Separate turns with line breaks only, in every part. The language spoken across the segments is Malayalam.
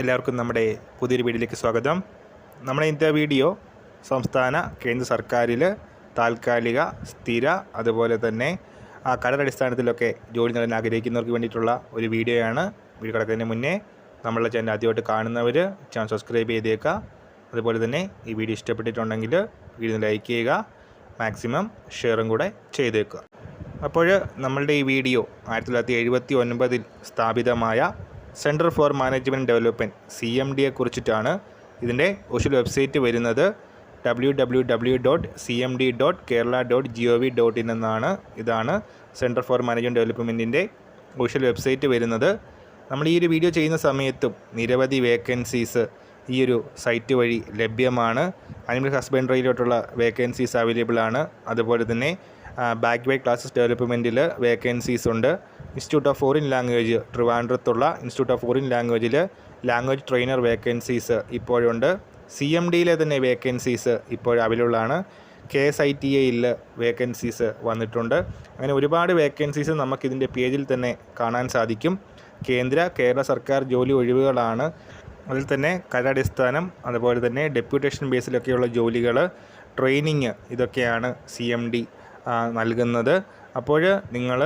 എല്ലാവർക്കും നമ്മുടെ പുതിയൊരു വീഡിയോയിലേക്ക് സ്വാഗതം. നമ്മുടെ ഇന്നത്തെ വീഡിയോ സംസ്ഥാന കേന്ദ്ര സർക്കാരിൽ താൽക്കാലിക സ്ഥിര അതുപോലെ തന്നെ ആ കടലടിസ്ഥാനത്തിലൊക്കെ ജോലി നേടാൻ ആഗ്രഹിക്കുന്നവർക്ക് വേണ്ടിയിട്ടുള്ള ഒരു വീഡിയോയാണ്. വീഡിയോ കിടക്കുന്നതിന് മുന്നേ നമ്മളെ ചാനൽ ആദ്യമായിട്ട് കാണുന്നവർ ചാനൽ സബ്സ്ക്രൈബ് ചെയ്തേക്കുക അതുപോലെ തന്നെ ഈ വീഡിയോ ഇഷ്ടപ്പെട്ടിട്ടുണ്ടെങ്കിൽ വീഡിയോ ലൈക്ക് ചെയ്യുക. മാക്സിമം ഷെയറും കൂടെ ചെയ്തേക്കുക അപ്പോൾ നമ്മളുടെ ഈ വീഡിയോ ആയിരത്തി തൊള്ളായിരത്തി എഴുപത്തി ഒൻപതിൽ സ്ഥാപിതമായ centre for management development C M ഡിയെ കുറിച്ചിട്ടാണ് ഇതിന്റെ ഒഫീഷ്യൽ വെബ്സൈറ്റ് വരുന്നത്. W W W dot C M D dot Kerala dot G O V dot in എന്നാണ് ഇതാണ് സെന്റർ ഫോർ മാനേജ്മെന്റ് ഡെവലപ്മെന്റിന്റെ ഒഫീഷ്യൽ വെബ്സൈറ്റ് വരുന്നത്. നമ്മൾ ഈ ഒരു വീഡിയോ ചെയ്യുന്ന സമയത്തും നിരവധി വേക്കൻസീസ് ഈ ഒരു സൈറ്റ് വഴി ലഭ്യമാണ്. അനിമൽ ഹസ്ബൻഡറിയിലോട്ടുള്ള വേക്കൻസീസ് അവൈലബിൾ ആണ് അതുപോലെ തന്നെ ബാക്ക് വേ ക്ലാസ്സസ് ഡെവലപ്മെന്റിൽ വേക്കൻസീസ് ഉണ്ട്. ഇൻസ്റ്റിറ്റ്യൂട്ട് ഓഫ് ഫോറിൻ ലാംഗ്വേജ് ട്രിവാൻഡ്രത്തുള്ള ഇൻസ്റ്റിറ്റ്യൂട്ട് ഓഫ് ഫോറിൻ ലാംഗ്വേജിൽ ലാംഗ്വേജ് ട്രെയിനർ വേക്കൻസീസ് ഇപ്പോഴുണ്ട്. സി എം ഡിയിലെ തന്നെ വേക്കൻസീസ് ഇപ്പോൾ അവൈലബിളാണ്. കെ എസ് ഐ ടി എയിൽ വേക്കൻസീസ് വന്നിട്ടുണ്ട്. അങ്ങനെ ഒരുപാട് വേക്കൻസീസ് നമുക്കിതിന്റെ പേജിൽ തന്നെ കാണാൻ സാധിക്കും. കേന്ദ്ര കേരള സർക്കാർ ജോലി ഒഴിവുകളാണ്. അതിൽ തന്നെ കരടിസ്ഥാനം അതുപോലെ തന്നെ ഡെപ്യൂട്ടേഷൻ ബേസിലൊക്കെയുള്ള ജോലികൾ ട്രെയിനിങ് ഇതൊക്കെയാണ് സി എം ഡി നൽകുന്നത്. അപ്പോൾ നിങ്ങൾ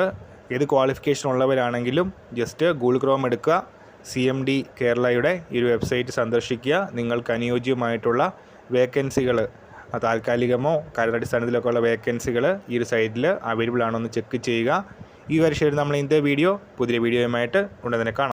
ഏത് ക്വാളിഫിക്കേഷൻ ഉള്ളവരാണെങ്കിലും ജസ്റ്റ് ഗൂഗിൾ ക്രോം എടുക്കുക സി എം ഡി കേരളയുടെ ഈ ഒരു വെബ്സൈറ്റ് സന്ദർശിക്കുക. നിങ്ങൾക്ക് അനുയോജ്യമായിട്ടുള്ള വേക്കൻസികൾ താൽക്കാലികമോ കരടിസ്ഥാനത്തിലൊക്കെ ഉള്ള വേക്കൻസികൾ ഈ ഒരു സൈറ്റിൽ അവൈലബിൾ ആണോ എന്ന് ചെക്ക് ചെയ്യുക. ഈ വർഷം നമ്മൾ ഇന്നത്തെ വീഡിയോ പുതിയ വീഡിയോയുമായിട്ട് ഉണ്ടെന്നെ കാണാം.